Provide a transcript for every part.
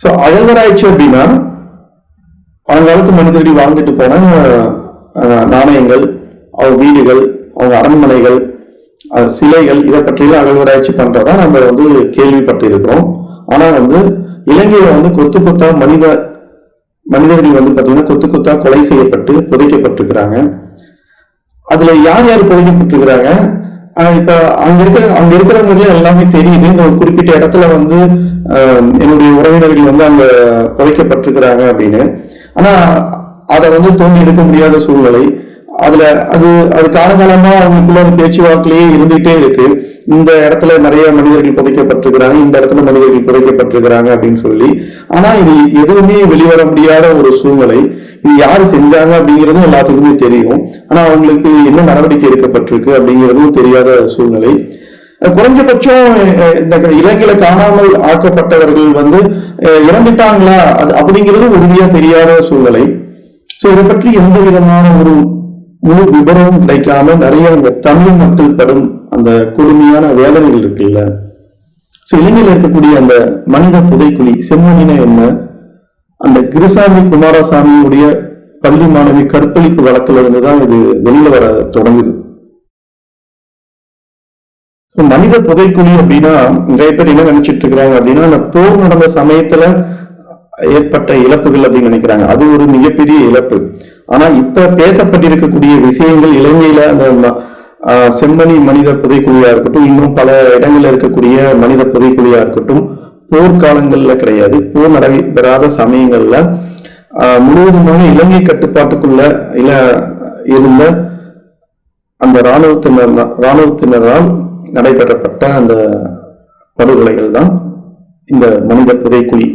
So அகழ்வராய்ச்சி அப்படின்னா பழங்காலத்து மனிதர்கள் வாழ்ந்துட்டு போன நாணயங்கள் அவங்க வீடுகள் அவங்க அரண்மனைகள் சிலைகள் இதை பற்றியெல்லாம் அழகராய்ச்சி பண்ணுறதா நம்ம வந்து கேள்விப்பட்டு இருக்கிறோம் வந்து இலங்கையில் வந்து கொத்து கொத்தா மனித மனிதர்கள் வந்து பார்த்தீங்கன்னா கொத்து கொத்தா கொலை செய்யப்பட்டு புதைக்கப்பட்டிருக்கிறாங்க. அதில் யார் யார் புதைக்கப்பட்டிருக்கிறாங்க? இப்ப அங்க இருக்கிற அங்க இருக்கிறவங்களுக்கு எல்லாமே தெரியுது. இந்த ஒரு குறிப்பிட்ட இடத்துல வந்து ஆஹ் என்னுடைய உறவினர்கள் வந்து அங்க புதைக்கப்பட்டிருக்கிறாங்க அப்படின்னு. ஆனா அதை வந்து தோண்டி எடுக்க முடியாத சூழ்நிலை. அதுல அது அது காலகாலமா அவங்களுக்குள்ள பேச்சுவார்த்தையே பேச்சுவாக்கிலேயே இருந்துகிட்டே இருக்கு. இந்த இடத்துல நிறைய மனிதர்கள் புதைக்கப்பட்டிருக்கிறாங்க இந்த இடத்துல மனிதர்கள் புதைக்கப்பட்டிருக்கிறாங்க அப்படின்னு சொல்லி. ஆனா இது எதுவுமே வெளிவர முடியாத ஒரு சூழ்நிலை. இது யாரு செஞ்சாங்க அப்படிங்கிறதும் எல்லாத்துக்குமே தெரியும். ஆனா அவங்களுக்கு என்ன நடவடிக்கை எடுக்கப்பட்டிருக்கு அப்படிங்கிறதும் தெரியாத சூழ்நிலை. குறைஞ்சபட்சம் இந்த இலங்கையில காணாமல் ஆக்கப்பட்டவர்கள் வந்து இறந்துட்டாங்களா? அது அப்படிங்கிறது உறுதியா தெரியாத சூழ்நிலை. சோ இதை பற்றி எந்த விதமான ஒரு முழு விபரமும் கிடைக்காம நிறைய அந்த தமிழ் மக்கள் படும் அந்த கொடுமையான வேதனைகள் இருக்குல்ல? சோ இலங்கையில் இருக்கக்கூடிய அந்த மனித புதைக்குழி செம்மணின என்ன? அந்த கிருசாமி குமாரசாமியுடைய பள்ளி மாணவி கற்பழிப்பு வழக்குல இருந்து தான் இது வெளியில வர தொடங்குது. மனித புதைக்குழி அப்படின்னா நிறைய பேர் என்ன நினைச்சிட்டு இருக்கிறாங்க அப்படின்னா அந்த போர் நடந்த சமயத்துல ஏற்பட்ட இழப்புகள் அப்படின்னு நினைக்கிறாங்க. அது ஒரு மிகப்பெரிய இழப்பு. ஆனா இப்ப பேசப்பட்டிருக்கக்கூடிய விஷயங்கள் இலங்கையில அந்த செம்மணி மனித புதைக்குழியா இருக்கட்டும் இன்னும் பல இடங்கள்ல இருக்கக்கூடிய மனித புதைக்குழியா இருக்கட்டும் போர்க்காலங்கள்ல கிடையாது. போர் நடைபெறாத சமயங்கள்ல முழுவதுமாக இலங்கை கட்டுப்பாட்டுக்குள்ள இல்ல இருந்த அந்த இராணுவத்தினர் இராணுவத்தினரால் நடைபெறப்பட்ட அந்த படுகொலைகள் தான் இந்த மனித புதைக்குழி.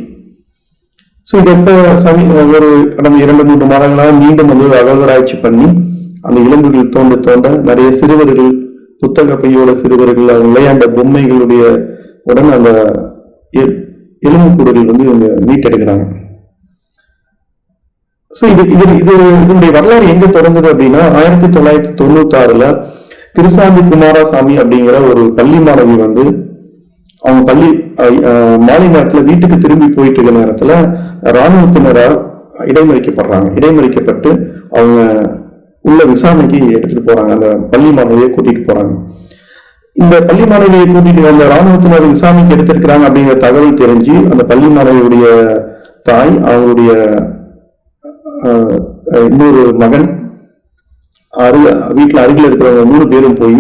ஸோ இது எந்த சமீ ஒரு கடந்த இரண்டு மூன்று மாதங்களாக மீண்டும் வந்து அகழ்வராய்ச்சி பண்ணி அந்த எலும்புகள் தோண்ட தோண்ட நிறைய சிறுவர்கள் புத்தக பையோட சிறுவர்கள் அவங்க விளையாண்ட பொம்மைகளுடைய உடன் அந்த எ- எலும்புக்கூடுகள் வந்து இவங்க மீட்டெடுக்கிறாங்க. ஸோ இது இது இது இதனுடைய வரலாறு எங்க தொடங்குது அப்படின்னா ஆயிரத்தி தொள்ளாயிரத்தி தொண்ணூத்தி ஆறுல கிருசாந்தி குமாரசாமி அப்படிங்கிற ஒரு பள்ளி மாணவி வந்து அவங்க பள்ளி அஹ், மாலை நேரத்துல வீட்டுக்கு திரும்பி போயிட்டு இருக்க நேரத்துல இராணுவத்தினரால் இடைமறிக்கப்படுறாங்க. இடைமறிக்கப்பட்டு அவங்க உள்ள விசாரணைக்கு எடுத்துட்டு போறாங்க. அந்த பள்ளி மாணவியை கூட்டிட்டு போறாங்க. இந்த பள்ளி மாணவியை கூட்டிட்டு வந்த ராணுவத்தினர் விசாரணைக்கு எடுத்திருக்கிறாங்க அப்படிங்கிற தகவல் தெரிஞ்சு அந்த பள்ளி மாணவியுடைய தாய் அவங்களுடைய அஹ், இன்னொரு மகன் அருக வீட்டுல அருகில் இருக்கிறவங்க மூணு பேரும் போய்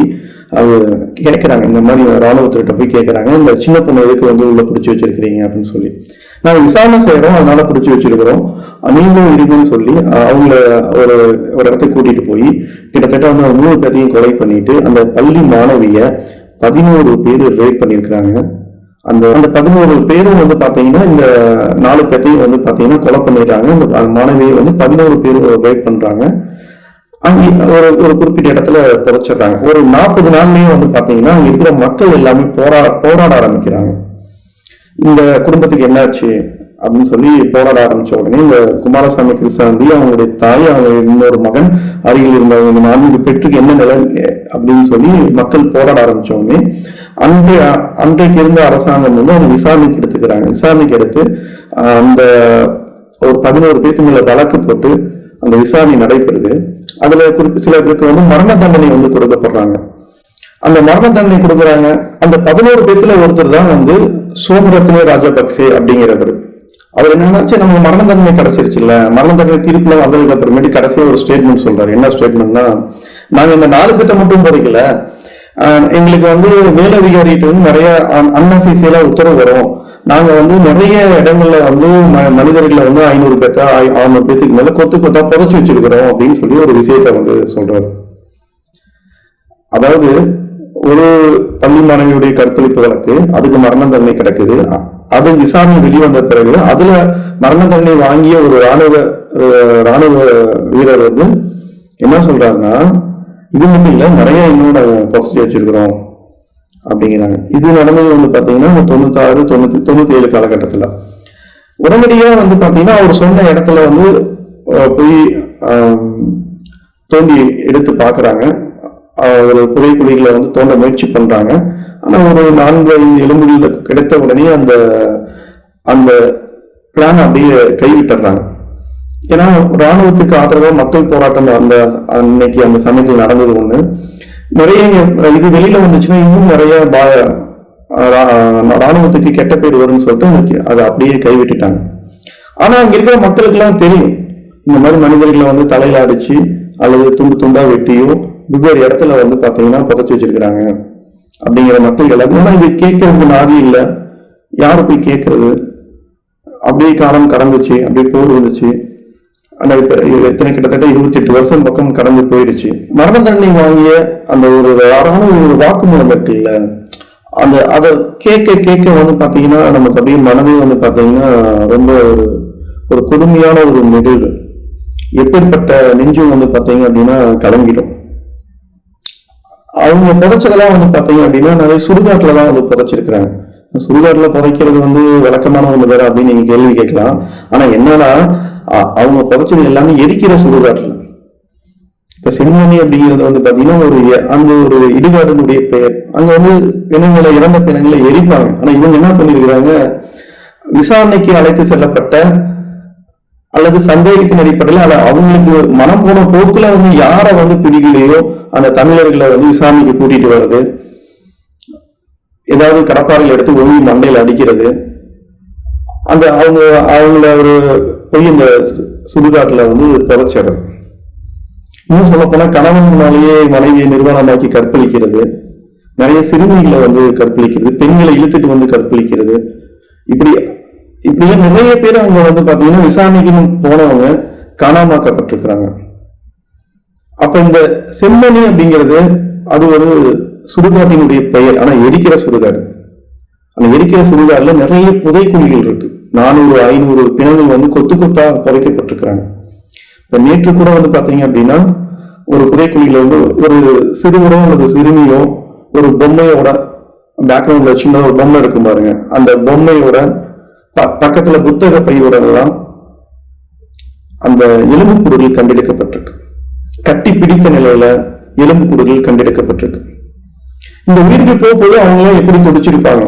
அது கேட்குறாங்க இந்த மாதிரி ராணுவத்திட்ட போய் கேட்குறாங்க இந்த சின்ன பொண்ணு எதுக்கு வந்து உள்ள பிடிச்சி வச்சிருக்கிறீங்க அப்படின்னு சொல்லி. நாங்கள் விசாரணை செய்கிறோம் அதனால பிடிச்சி வச்சிருக்கிறோம். நீங்களும் இருங்கன்னு சொல்லி அவங்கள ஒரு ஒரு இடத்துக்கு கூட்டிட்டு போய் கிட்டத்தட்ட வந்து மூணு பேர்த்தையும் கொலை பண்ணிட்டு அந்த பள்ளி மாணவிய பதினோரு பேர் ரேட் பண்ணியிருக்கிறாங்க அந்த அந்த பதினோரு பேரும் வந்து பார்த்தீங்கன்னா இந்த நாலு பேர்த்தையும் வந்து பார்த்தீங்கன்னா கொலை பண்ணிடுறாங்க. இந்த அந்த மாணவியை வந்து பதினோரு பேர் ரேப் பண்ணுறாங்க அங்கே ஒரு ஒரு குறிப்பிட்ட இடத்துல புதைச்சிடுறாங்க. ஒரு நாற்பது நாள்லயே வந்து பாத்தீங்கன்னா அங்க இருக்கிற மக்கள் எல்லாமே போரா போராட ஆரம்பிக்கிறாங்க. இந்த குடும்பத்துக்கு என்னாச்சு? அப்படின்னு சொல்லி போராட ஆரம்பிச்ச உடனே இந்த குமாரசாமி கிருஷ்ணாந்தி அவங்களுடைய தாய் அவங்க இன்னொரு மகன் அருகில் இருந்தவங்க இந்த நான்கு பெற்றுக்கு என்ன நிலை அப்படின்னு சொல்லி மக்கள் போராட ஆரம்பிச்ச உடனே அன்றைய அன்றைக்கு இருந்த அரசாங்கம் வந்து அவங்க விசாரணைக்கு எடுத்துக்கிறாங்க. விசாரணைக்கு எடுத்து அந்த ஒரு பதினோரு பேருக்கு மேல வழக்கு போட்டு அந்த விசாரணை நடைபெறுது. அதுல குறிப்பி சில பேருக்கு வந்து மரண தண்டனை வந்து கொடுக்கப்படுறாங்க. அந்த மரண தண்டனை கொடுக்குறாங்க. அந்த பதினோரு பேத்துல ஒருத்தர் தான் வந்து சோமரத்னே ராஜபக்சே அப்படிங்கிறவர். அவர் என்னன்னாச்சு நம்ம மரண தண்டனை கிடைச்சிருச்சுல்ல மரண தண்டனை தீர்ப்புல வந்ததுக்கு அப்புறமேட்டு கடைசியா ஒரு ஸ்டேட்மெண்ட் சொல்றாரு. என்ன ஸ்டேட்மெண்ட்னா நாங்க இந்த நாலு பேர்த்த மட்டும் புதைக்கல எங்களுக்கு வந்து மேலதிகாரிகிட்ட வந்து நிறைய அன்அபிஷியலா உத்தரவு வரும். நாங்க வந்து நிறைய இடங்கள்ல வந்து ம- மனிதர்களை வந்து ஐநூறு பேர்த்தா அறுநூறு பேத்துக்கு மேல கொத்து கொத்தா புதைச்சி வச்சிருக்கிறோம் அப்படின்னு சொல்லி ஒரு விஷயத்த வந்து சொல்றாரு. அதாவது ஒரு பள்ளி மாணவியுடைய கற்பழிப்பு வழக்கு அதுக்கு மரண தண்டனை கிடைக்குது. அது விசாரணை வெளிவந்த பிறகு அதுல மரண தண்டனை வாங்கிய ஒரு ராணுவ ராணுவ வீரர் வந்து என்ன சொல்றாருன்னா இது மட்டும் இல்லை நிறைய இன்னும் நாங்க புதைச்சி வச்சிருக்கிறோம். அப்படிங்கிறாங்க. இது நடந்தது வந்து பார்த்தீங்கன்னா இந்த தொண்ணூத்தாறு தொண்ணூத்தி தொண்ணூத்தி ஏழு காலகட்டத்தில். உடனடியாக வந்து பார்த்தீங்கன்னா அவர் சொன்ன இடத்துல வந்து போய் தோண்டி எடுத்து பார்க்குறாங்க ஒரு புதைக்குழிகளை வந்து தோண்ட முயற்சி பண்ணுறாங்க ஆனால் ஒரு நான்கு ஐந்து எலும்புகள் கிடைத்த உடனே அந்த அந்த பிளான் அப்படியே கைவிட்டுறாங்க. ஏன்னா ராணுவத்துக்கு ஆதரவாக மக்கள் போராட்டம் அந்த அன்னைக்கு அந்த சமயத்தில் நடந்தது ஒன்று நிறைய இது வெளியில வந்துச்சுன்னா இன்னும் நிறைய பா- ரா- ராணுவத்துக்கு கெட்ட பேர் வரும்னு சொல்லிட்டு அதை அப்படியே கைவிட்டுட்டாங்க. ஆனா அங்க இருக்கிற மக்களுக்கு எல்லாம் தெரியும். இந்த மாதிரி மனிதர்களை வந்து தலையில அடிச்சு அல்லது துண்டு துண்டா வெட்டியோ வெவ்வேறு இடத்துல வந்து பாத்தீங்கன்னா புதைச்சி வச்சிருக்கிறாங்க அப்படிங்கிற மக்கள் எல்லாத்தையும் ஆனா இது கேட்கறதுக்கு நாதி இல்லை. யாரு போய் கேட்கறது? அப்படியே காலம் கடந்துச்சு அப்படியே போர் வந்துச்சு. ஆனால் இப்போ எத்தனை கிட்டத்தட்ட இருபத்தி எட்டு வருஷம் பக்கம் கடந்து போயிடுச்சு மரண தண்டனை வாங்கிய அந்த ஒரு யாரான ஒரு வாக்குமூலம் இருக்குல்ல அந்த அதை கேட்க கேட்க வந்து பார்த்தீங்கன்னா நமக்கு அப்படியே மனதே வந்து பார்த்தீங்கன்னா ரொம்ப ஒரு ஒரு கொடுமையான ஒரு நிகழ்வு. எப்பேற்பட்ட நெஞ்சும் வந்து பார்த்தீங்க அப்படின்னா கலங்கிடும். அவங்க புதைச்சதெல்லாம் வந்து பார்த்தீங்க அப்படின்னா நிறைய சுடுகாட்டில் தான் வந்து புதைச்சிருக்கிறாங்க. சுடுகாட்டில் புதைக்கிறது வந்து வழக்கமான ஒன்று வேற அப்படின்னு நீங்க கேள்வி கேட்கலாம். ஆனா என்னன்னா அவங்க புதைச்சது எல்லாமே எரிக்கிற சுடுகாட்டில் இப்ப செம்மணி அப்படிங்கிறது வந்து பாத்தீங்கன்னா ஒரு அந்த ஒரு இடுகாடனுடைய பெயர். அங்க வந்து பிணங்களை இறந்த பிணங்களை எரிப்பாங்க. ஆனா இவங்க என்ன பண்ணிருக்கிறாங்க விசாரணைக்கு அழைத்து செல்லப்பட்ட அல்லது சந்தேகத்தின் அடிப்படையில் அல்ல அவங்களுக்கு மனம் போன போக்குல வந்து யாரை வந்து பிடிக்கலையோ அந்த தமிழர்களை வந்து விசாரணைக்கு கூட்டிட்டு வர்றது. ஏதாவது கடப்பாறையில் எடுத்து ஓய்வு மண்டையில் அடிக்கிறது. அந்த அவங்க அவங்கள ஒரு போய் இந்த சுடுகாட்டில் வந்து புதைச்சிடுறது. இன்னும் சொல்ல கணவன்னாலேயே கணவன் முன்னாலேயே மனைவியை நிர்வாணமாக்கி கற்பழிக்கிறது. நிறைய சிறுமிகளை வந்து கற்பழிக்கிறது. பெண்களை இழுத்துட்டு வந்து கற்பழிக்கிறது. இப்படி இப்படியே நிறைய பேர் அவங்க வந்து பார்த்தீங்கன்னா விசாரணைக்குன்னு போனவங்க காணாமாக்கப்பட்டிருக்கிறாங்க அப்ப இந்த செம்மணி அப்படிங்கிறது அது ஒரு சுடுகாட்டினுடைய பெயர் ஆனா எரிக்கிற சுடுகாடு. அந்த எரிக்கிற சுடுகாடுல நிறைய புதைக்குழிகள் இருக்கு. நானூறு ஐநூறு பிணங்கள் வந்து கொத்து கொத்தா புதைக்கப்பட்டிருக்கிறாங்க. இப்ப நேற்று கூட வந்து பாத்தீங்க அப்படின்னா ஒரு புதைக்குழியில வந்து ஒரு சிறுவரோ அல்லது சிறுமியோ ஒரு பொம்மையோட பேக்ரவுண்ட்ல சின்ன ஒரு பொம்மை இருக்கும் பாருங்க. அந்த பொம்மையோட ப- பக்கத்துல புத்தக பையோட எல்லாம் அந்த எலும்புக்கூடுகள் கண்டெடுக்கப்பட்டிருக்கு. கட்டி பிடித்த நிலையில எலும்புக்கூடுகள் கண்டெடுக்கப்பட்டிருக்கு. இந்த உயிர்கள் போகும்போது அவங்களாம் அவங்க எல்லாம் எப்படி துடிச்சிருப்பாங்க?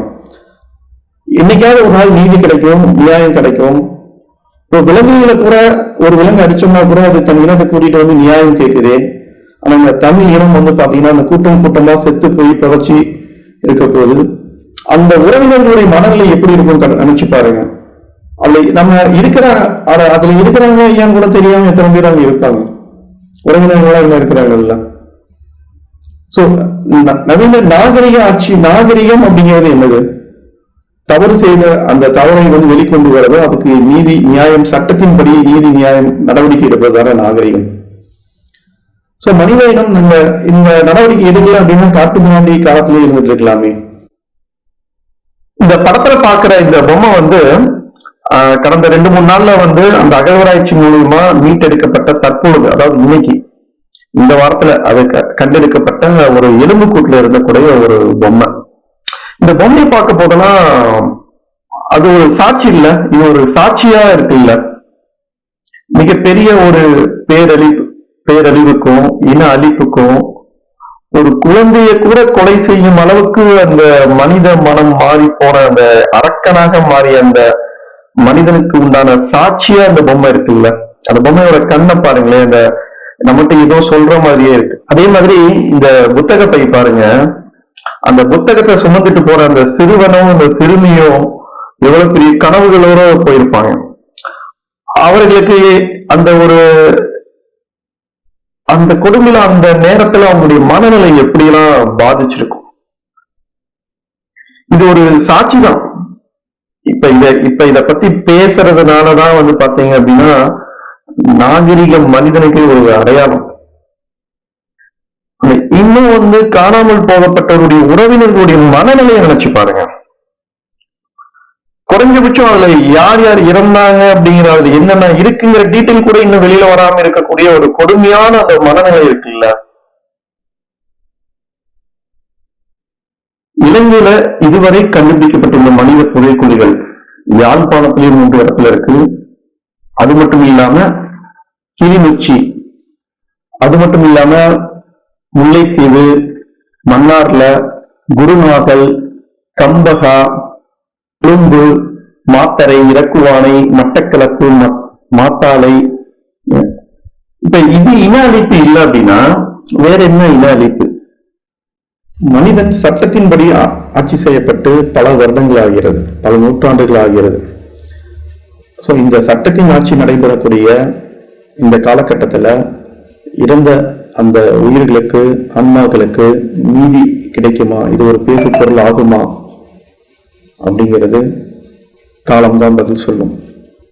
என்னைக்காவது ஒரு நாள் நீதி கிடைக்கும் நியாயம் கிடைக்கும். இப்போ விலங்குகளை கூட ஒரு விலங்கு அடிச்சோம்னா கூட அது தன் இனத்தை கூட்டிட்டு வந்து நியாயம் கேட்குது. ஆனா இந்த தமிழ் இனம் வந்து பாத்தீங்கன்னா அந்த கூட்டம் கூட்டமா செத்து போய் புதைச்சி இருக்க போது அந்த உறவினர்களுடைய மனநிலை எப்படி இருக்கும் நினைச்சு பாருங்க. அதுல நம்ம இருக்கிற அதுல இருக்கிறவங்க ஏன் கூட தெரியாம எத்தனை பேர் அவங்க இருப்பாங்க? உறவினர்களா இங்க இருக்கிறாங்கல்ல? சோ நவீன நாகரிக ஆட்சி நாகரிகம் அப்படிங்கிறது என்னது? தவறு செய்த அந்த தவறை வந்து வெளிக்கொண்டு வரதோ அதுக்கு நீதி நியாயம் சட்டத்தின்படி நீதி நியாயம் நடவடிக்கை எடுப்பதுதான நாகரிகம். சோ மனித இனம் நம்ம இந்த நடவடிக்கை எடுக்கல அப்படின்னா காட்டு முன்னாடி காலத்திலே இருந்துட்டு இருக்கலாமே. இந்த படத்துல பாக்குற இந்த பொம்மை வந்து ஆஹ், கடந்த ரெண்டு மூணு நாள்ல வந்து அந்த அகழ்வாராய்ச்சி மூலியமா மீட்டெடுக்கப்பட்ட தற்பொழுது அதாவது இன்னைக்கு இந்த வாரத்துல அது க- கண்டெடுக்கப்பட்ட ஒரு எலும்புக்கூட்டுல இருந்தக்கூடிய ஒரு பொம்மை. இந்த பொம்மையை பார்க்க போதெல்லாம் அது ஒரு சாட்சி இல்ல. இது ஒரு சாட்சியா இருக்கு இல்ல. மிகப்பெரிய ஒரு பேரழிவு பேரழிவுக்கும் இன அழிப்புக்கும் ஒரு குழந்தையை கூட கொலை செய்யும் அளவுக்கு அந்த மனித மனம் மாறி போன அந்த அரக்கனாக மாறிய அந்த மனிதனுக்கு உண்டான சாட்சியா அந்த பொம்மை இருக்குல்ல அந்த பொம்மையோட கண்ணை பாருங்களேன். அந்த நம்மகிட்ட ஏதோ சொல்ற மாதிரியே இருக்கு. அதே மாதிரி இந்த புத்தகத்தை பாருங்க. அந்த புத்தகத்தை சுமந்துட்டு போற அந்த சிறுவனும் அந்த சிறுமியும் எவ்வளவு பெரிய கனவுகளோட போயிருப்பாங்க. அவர்களுக்கு அந்த ஒரு அந்த கொடுமையில அந்த நேரத்துல அவங்களுடைய மனநிலை எப்படியெல்லாம் பாதிச்சிருக்கும்? இது ஒரு சாட்சி தான் இப்ப இத இப்ப இத பத்தி பேசுறதுனாலதான் வந்து பாத்தீங்க அப்படின்னா நாகரிக மனிதனுக்கு ஒரு அடையாளம். இன்னும் வந்து காணாமல் போகப்பட்டவருடைய உறவினர்களுடைய மனநிலையை நினைச்சு பாருங்க. குறைஞ்சபட்சம் அதுல யார் யார் இறந்தாங்க அப்படிங்கிற அதுல என்னென்ன இருக்குங்கிற டீட்டெயில் கூட இன்னும் வெளியில வராம இருக்கக்கூடிய ஒரு கொடுமையான அந்த மனநிலை இருக்குல்ல. இலங்கையில இதுவரை கண்டுபிடிக்கப்பட்டுள்ள மனித புதைக்குழிகள் யாழ்ப்பாணத்திலே மூன்று இடத்துல இருக்கு. அது மட்டும் இல்லாம கிளிநொச்சி. அது மட்டும் இல்லாம முல்லைத்தீவு மன்னார்ல குருநாகல் கம்பகா குழும்பு மாத்தரை இறக்குவானை மட்டக்களப்பு ம- மாத்தாளை இப்ப இது இன அழிப்பு இல்லை அப்படின்னா வேற என்ன இன அழிப்பு மனிதன் சட்டத்தின்படி ஆட்சி செய்யப்பட்டு பல வருடங்கள் ஆகிறது பல நூற்றாண்டுகள் ஆகிறது. ஸோ இந்த சட்டத்தின் ஆட்சி நடைபெறக்கூடிய இந்த காலகட்டத்தில் இறந்த அந்த உயிர்களுக்கு ஆன்மாக்களுக்கு நீதி கிடைக்குமா? இது ஒரு பேசு பொருள் ஆகுமா? அப்படிங்கிறது காலம்தான் பதில் சொல்லும்.